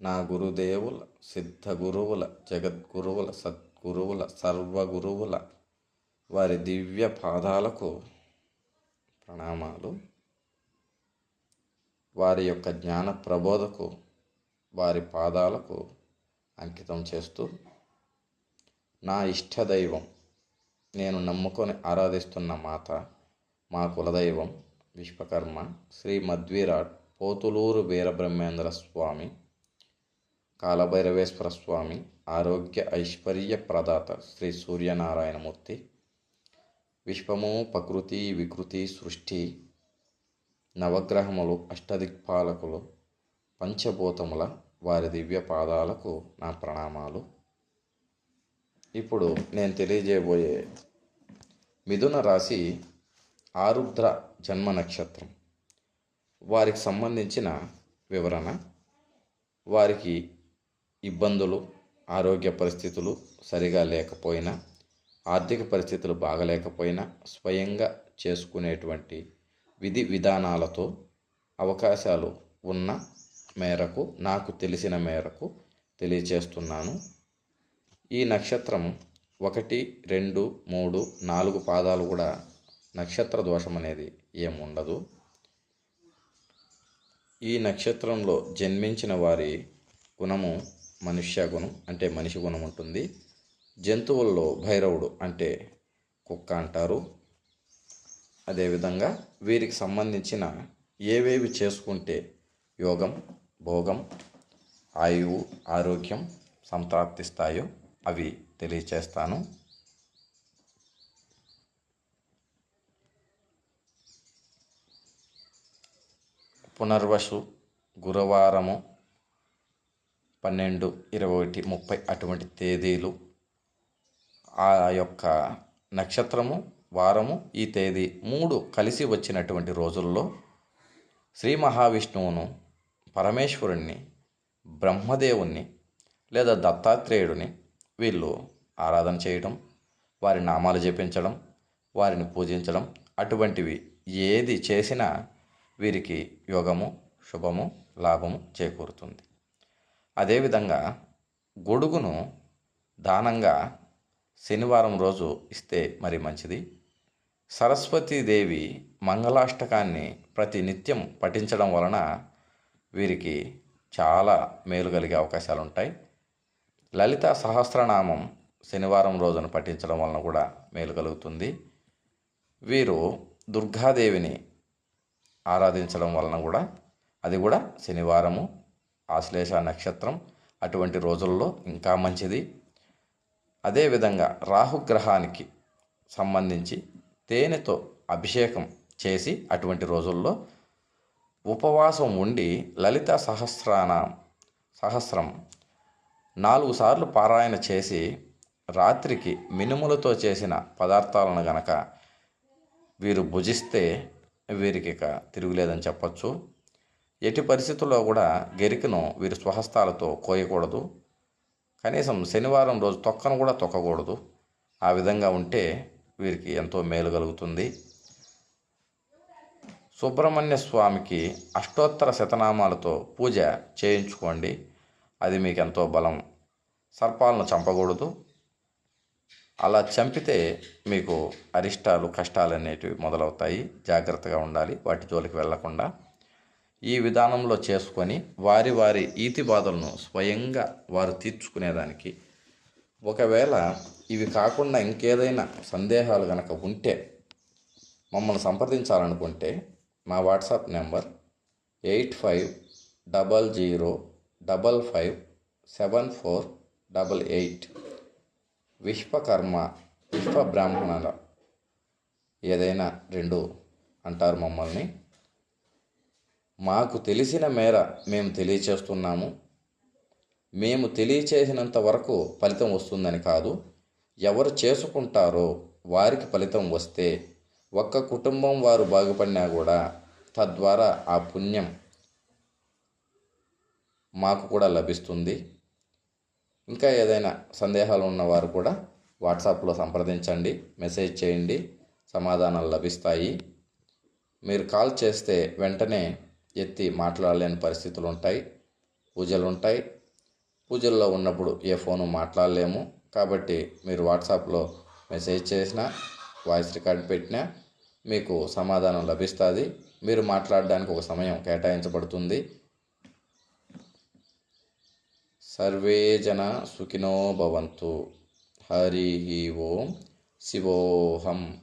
నా గురుదేవుల సిద్ధ గురువుల జగద్గురువుల సద్గురువుల సర్వగురువుల వారి దివ్య పాదాలకు ప్రణామాలు. వారి యొక్క జ్ఞాన ప్రబోధకు వారి పాదాలకు అంకితం చేస్తూ నా ఇష్టదైవం నేను నమ్ముకొని ఆరాధిస్తున్న మాత మా కులదైవం విశ్వకర్మ శ్రీ మధ్వీరాట్ పోతులూరు వీరబ్రహ్మేంద్ర స్వామి కాలభైరవేశ్వర స్వామి ఆరోగ్య ఐశ్వర్య ప్రదాత శ్రీ సూర్యనారాయణమూర్తి విశ్వము ప్రకృతి వికృతి సృష్టి నవగ్రహములు అష్టదిక్పాలకులు పంచభూతముల వారి దివ్య పాదాలకు నా ప్రణామాలు. ఇప్పుడు నేను తెలియజేయబోయే మిథున రాశి ఆరుద్ర జన్మ నక్షత్రం. వారికి సంబంధించిన వివరణ వారికి ఇబ్బందులు ఆరోగ్య పరిస్థితులు సరిగా లేకపోయినా ఆర్థిక పరిస్థితులు బాగలేకపోయినా స్వయంగా చేసుకునేటువంటి విధి విధానాలతో అవకాశాలు ఉన్న మేరకు నాకు తెలిసిన మేరకు తెలియచేస్తున్నాను. ఈ నక్షత్రం ఒకటి రెండు మూడు నాలుగు పాదాలు కూడా నక్షత్ర దోషం అనేది ఏముండదు. ఈ నక్షత్రంలో జన్మించిన వారి గుణము మనుష్య గుణం అంటే మనిషి గుణం ఉంటుంది. జంతువుల్లో భైరవుడు అంటే కుక్క అంటారు. అదేవిధంగా వీరికి సంబంధించిన ఏవేవి చేసుకుంటే యోగం భోగం ఆయువు ఆరోగ్యం సంప్రాప్తిస్తాయో అవి తెలియచేస్తాను. పునర్వసు గురువారము పన్నెండు ఇరవై ఒకటి ముప్పై అటువంటి తేదీలు. ఆ యొక్క నక్షత్రము వారము ఈ తేదీ మూడు కలిసి వచ్చినటువంటి రోజుల్లో శ్రీ మహావిష్ణువును పరమేశ్వరుణ్ణి బ్రహ్మదేవుణ్ణి లేదా దత్తాత్రేయుడిని వీళ్ళు ఆరాధన చేయడం వారి నామాలు జపించడం వారిని పూజించడం అటువంటివి ఏది చేసినా వీరికి యోగము శుభము లాభము చేకూరుతుంది. అదేవిధంగా గొడుగును దానంగా శనివారం రోజు ఇస్తే మరి మంచిది. సరస్వతీదేవి మంగళాష్టకాన్ని ప్రతి నిత్యం పఠించడం వలన వీరికి చాలా మేలు కలిగే అవకాశాలు ఉంటాయి. లలిత సహస్రనామం శనివారం రోజున పఠించడం వలన కూడా మేలు కలుగుతుంది. వీరు దుర్గాదేవిని ఆరాధించడం వలన కూడా అది కూడా శనివారము. ఆశ్లేష నక్షత్రం అటువంటి రోజుల్లో ఇంకా మంచిది. అదేవిధంగా రాహుగ్రహానికి సంబంధించి తేనెతో అభిషేకం చేసి అటువంటి రోజుల్లో ఉపవాసం ఉండి లలిత సహస్రాన సహస్రం నాలుగు సార్లు పారాయణ చేసి రాత్రికి మినుములతో చేసిన పదార్థాలను గనక వీరు భుజిస్తే వీరికి ఇక తిరుగులేదని చెప్పచ్చు. ఎట్టి పరిస్థితుల్లో కూడా గెరికను వీరు స్వహస్తాలతో కోయకూడదు. కనీసం శనివారం రోజు తొక్కను కూడా తొక్కకూడదు. ఆ విధంగా ఉంటే వీరికి ఎంతో మేలు కలుగుతుంది. సుబ్రహ్మణ్య స్వామికి అష్టోత్తర శతనామాలతో పూజ చేయించుకోండి. అది మీకు ఎంతో బలం. సర్పాలను చంపకూడదు. అలా చంపితే మీకు అరిష్టాలు కష్టాలు అనేటివి మొదలవుతాయి. జాగ్రత్తగా ఉండాలి. వాటి జోలికి వెళ్ళకుండా ఈ విధానంలో చేసుకొని వారి వారి ఈతి బాధలను స్వయంగా వారు తీర్చుకునేదానికి. ఒకవేళ ఇవి కాకుండా ఇంకేదైనా సందేహాలు కనుక ఉంటే మమ్మల్ని సంప్రదించాలనుకుంటే మా WhatsApp number eight five double zero double five seven four double eight Vishwakarma Vishwa బ్రాహ్మణుల ఏదైనా రెండు అంటారు మమ్మల్ని. మాకు తెలిసిన మేర మేము తెలియచేస్తున్నాము. మేము తెలియచేసినంత వరకు ఫలితం వస్తుందని కాదు ఎవరు చేసుకుంటారో వారికి ఫలితం వస్తే ఒక్క కుటుంబం వారు బాగుపడినా కూడా తద్వారా ఆ పుణ్యం మాకు కూడా లభిస్తుంది. ఇంకా ఏదైనా సందేహాలు ఉన్నవారు కూడా వాట్సాప్లో సంప్రదించండి మెసేజ్ చేయండి సమాధానాలు లభిస్తాయి. మీరు కాల్ చేస్తే వెంటనే ఎత్తి మాట్లాడలేని పరిస్థితులు ఉంటాయి పూజలు ఉంటాయి పూజల్లో ఉన్నప్పుడు ఏ ఫోను మాట్లాడలేము. కాబట్టి మీరు వాట్సాప్లో మెసేజ్ చేసినా వాయిస్ రికార్డ్ పెట్టినా మీకు సమాధానం లభిస్తుంది. మీరు మాట్లాడడానికి ఒక సమయం కేటాయించబడుతుంది. సర్వే జన సుఖినో భవంతు. హరి ఓం శివోహం.